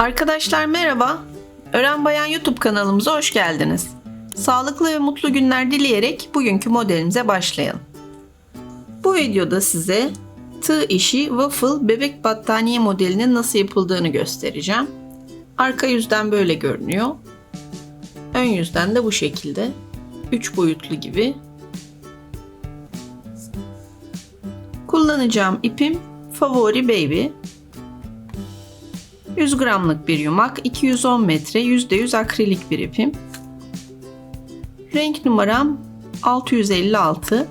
Arkadaşlar merhaba. Öğren Bayan YouTube kanalımıza hoş geldiniz. Sağlıklı ve mutlu günler dileyerek bugünkü modelimize başlayalım. Bu videoda size tığ işi waffle bebek battaniye modelinin nasıl yapıldığını göstereceğim. Arka yüzden böyle görünüyor. Ön yüzden de bu şekilde. 3 boyutlu gibi. Kullanacağım ipim Favori Baby. 100 gramlık bir yumak, 210 metre, %100 akrilik bir ipim. Renk numaram 656.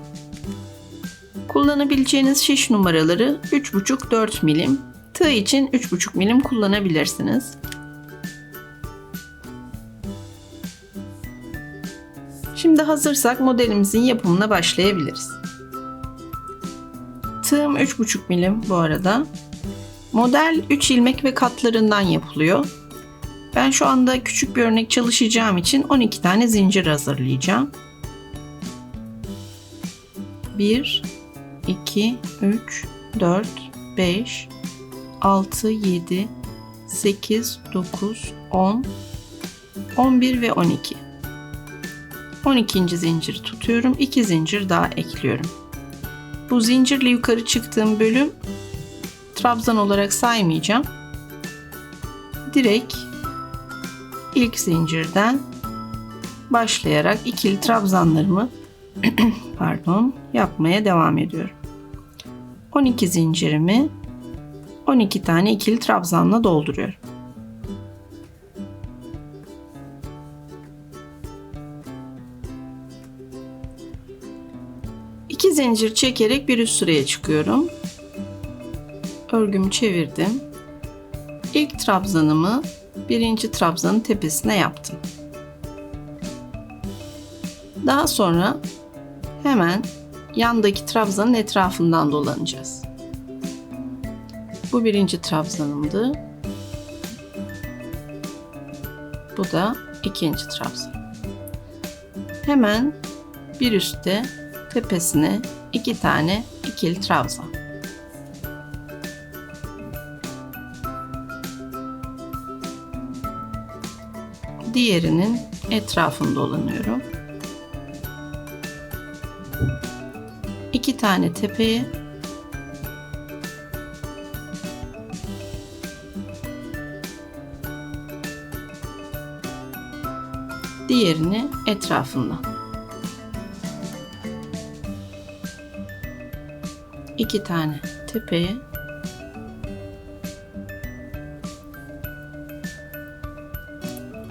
Kullanabileceğiniz şiş numaraları 3,5-4 milim. Tığ için 3,5 milim kullanabilirsiniz. Şimdi hazırsak modelimizin yapımına başlayabiliriz. Tığım 3,5 milim bu arada. Model 3 ilmek ve katlarından yapılıyor. Ben şu anda küçük bir örnek çalışacağım için 12 tane zincir hazırlayacağım. 1 2 3 4 5 6 7 8 9 10 11 ve 12. 12. zinciri tutuyorum. 2 zincir daha ekliyorum. Bu zincirle yukarı çıktığım bölüm trabzan olarak saymayacağım. Direkt ilk zincirden başlayarak ikili trabzanlarımı pardon yapmaya devam ediyorum. 12 zincirimi 12 tane ikili trabzanla dolduruyorum. İki zincir çekerek bir üst sıraya çıkıyorum örgümü çevirdim. İlk trabzanımı birinci trabzanın tepesine yaptım. Daha sonra hemen yandaki trabzanın etrafından dolanacağız. Bu birinci trabzanımdı. Bu da ikinci trabzan. Hemen bir üstte tepesine iki tane ikili trabzan. Diğerinin etrafını dolanıyorum. İki tane tepeye diğerini etrafından. İki tane tepeye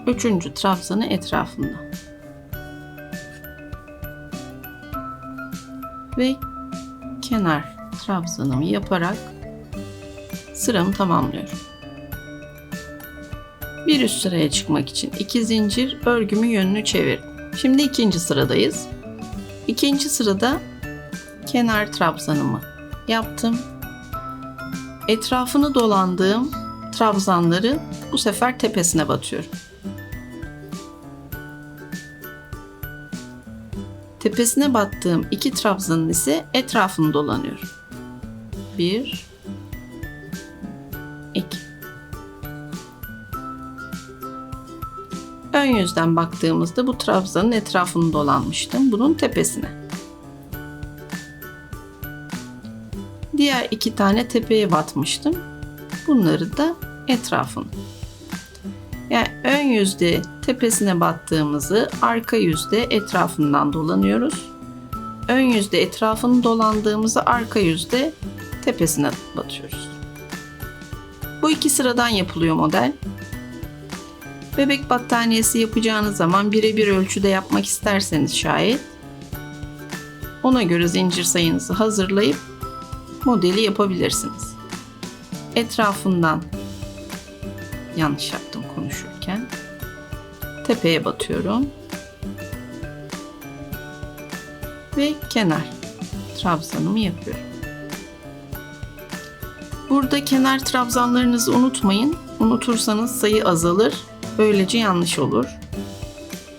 üçüncü trabzanı etrafında. Ve kenar trabzanımı yaparak sıramı tamamlıyorum. Bir üst sıraya çıkmak için iki zincir örgümü yönünü çevirdim. Şimdi ikinci sıradayız. İkinci sırada kenar trabzanımı yaptım. Etrafını dolandığım trabzanları bu sefer tepesine batıyorum. Tepesine battığım iki trabzanın ise etrafını dolanıyorum. Bir, iki. Ön yüzden baktığımızda bu trabzanın etrafını dolanmıştım. Bunun tepesine. Diğer iki tane tepeye batmıştım. Bunları da etrafını. Yani ön yüzde tepesine battığımızı arka yüzde etrafından dolanıyoruz. Ön yüzde etrafını dolandığımızı arka yüzde tepesine batıyoruz. Bu iki sıradan yapılıyor model. Bebek battaniyesi yapacağınız zaman birebir ölçüde yapmak isterseniz şayet ona göre zincir sayınızı hazırlayıp modeli yapabilirsiniz. Etrafından yanlış yaptım. Tepeye batıyorum. Ve kenar trabzanımı yapıyorum. Burada kenar trabzanlarınızı unutmayın. Unutursanız sayı azalır. Böylece yanlış olur.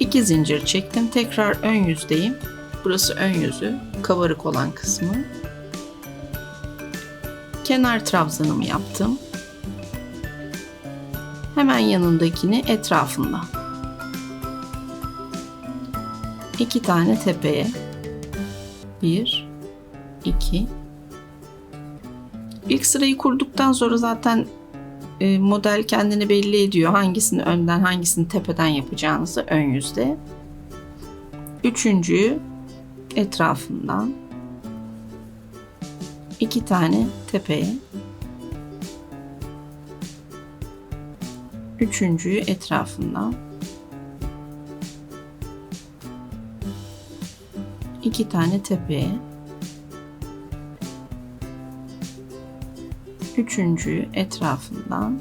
İki zincir çektim. Tekrar ön yüzdeyim. Burası ön yüzü. Kabarık olan kısmı. Kenar trabzanımı yaptım. hemen yanındakini etrafında. İki tane tepeye. Bir, iki. İlk sırayı kurduktan sonra zaten e, model kendini belli ediyor. Hangisini önden hangisini tepeden yapacağınızı ön yüzde. Üçüncüyü etrafından. iki tane tepeye. Üçüncüyü etrafından. İki tane tepeye. Üçüncüyü etrafından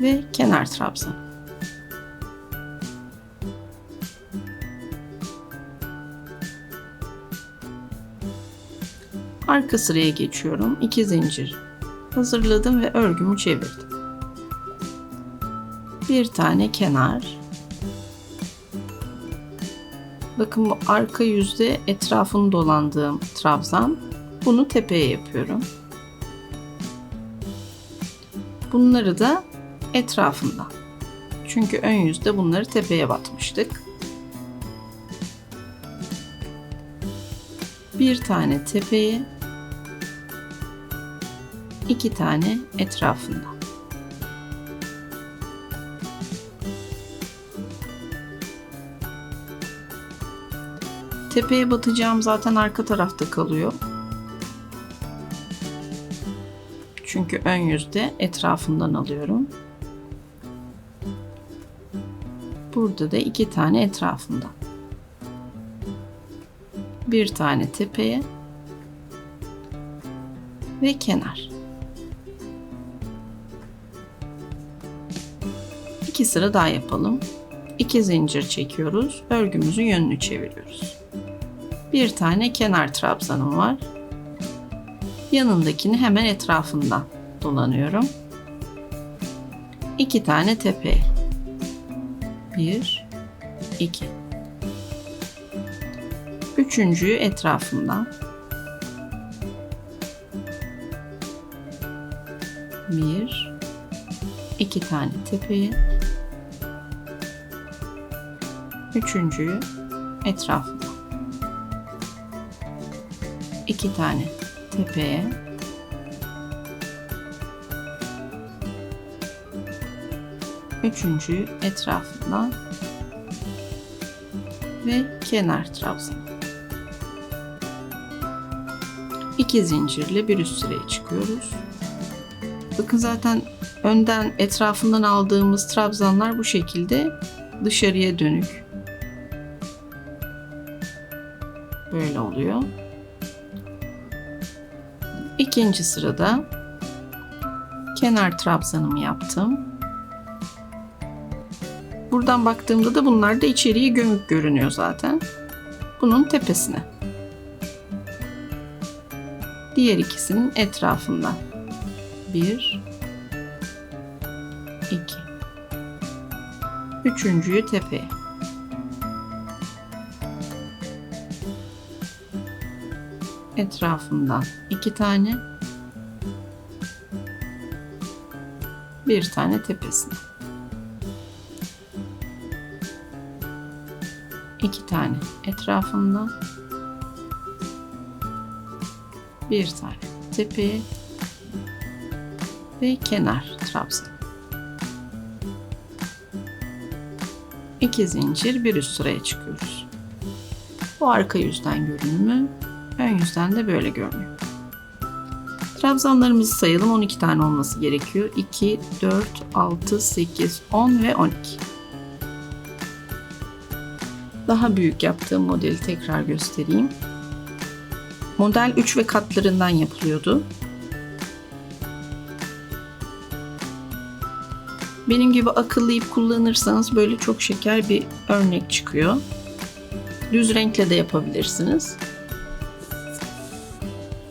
ve kenar trabzan. Arka sıraya geçiyorum. İki zincir hazırladım ve örgümü çevirdim. Bir tane kenar. Bakın bu arka yüzde etrafını dolandığım trabzan. Bunu tepeye yapıyorum. Bunları da etrafında. Çünkü ön yüzde bunları tepeye batmıştık. Bir tane tepeye, iki tane etrafında. Tepeye batacağım zaten arka tarafta kalıyor. Çünkü ön yüzde etrafından alıyorum. Burada da iki tane etrafından. Bir tane tepeye ve kenar. İki sıra daha yapalım. İki zincir çekiyoruz. Örgümüzün yönünü çeviriyoruz. Bir tane kenar trabzanım var. Yanındakini hemen etrafından dolanıyorum. İki tane tepe. Bir, iki. Üçüncüyü etrafından. Bir, iki tane tepeye. Üçüncüyü etrafından. İki tane tepeye üçüncüyü etrafından ve kenar trabzan. İki zincirle bir üst sıraya çıkıyoruz. Bakın zaten önden etrafından aldığımız trabzanlar bu şekilde dışarıya dönük. Böyle oluyor. İkinci sırada kenar trabzanımı yaptım. Buradan baktığımda da bunlar da içeriye gömük görünüyor zaten. Bunun tepesine. Diğer ikisinin etrafından. Bir, iki. Üçüncüyü tepeye. Etrafından iki tane. Bir tane tepesine. İki tane etrafından bir tane tepeye. Ve kenar trabzan. İki zincir bir üst sıraya çıkıyoruz. Bu arka yüzden görünümü yüzden de böyle görünüyor. Trabzanlarımızı sayalım. 12 tane olması gerekiyor. 2, 4, 6, 8, 10 ve 12. Daha büyük yaptığım modeli tekrar göstereyim. Model 3 ve katlarından yapılıyordu. Benim gibi akıllı ip kullanırsanız böyle çok şeker bir örnek çıkıyor. Düz renkle de yapabilirsiniz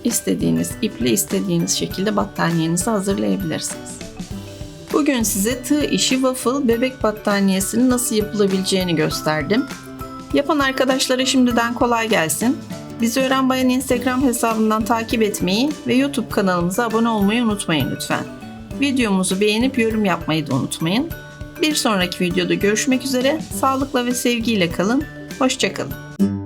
istediğiniz iple istediğiniz şekilde battaniyenizi hazırlayabilirsiniz. Bugün size tığ işi waffle bebek battaniyesinin nasıl yapılabileceğini gösterdim. Yapan arkadaşlara şimdiden kolay gelsin. Bizi Öğren Bayan Instagram hesabından takip etmeyi ve YouTube kanalımıza abone olmayı unutmayın lütfen. Videomuzu beğenip yorum yapmayı da unutmayın. Bir sonraki videoda görüşmek üzere. Sağlıkla ve sevgiyle kalın. Hoşçakalın.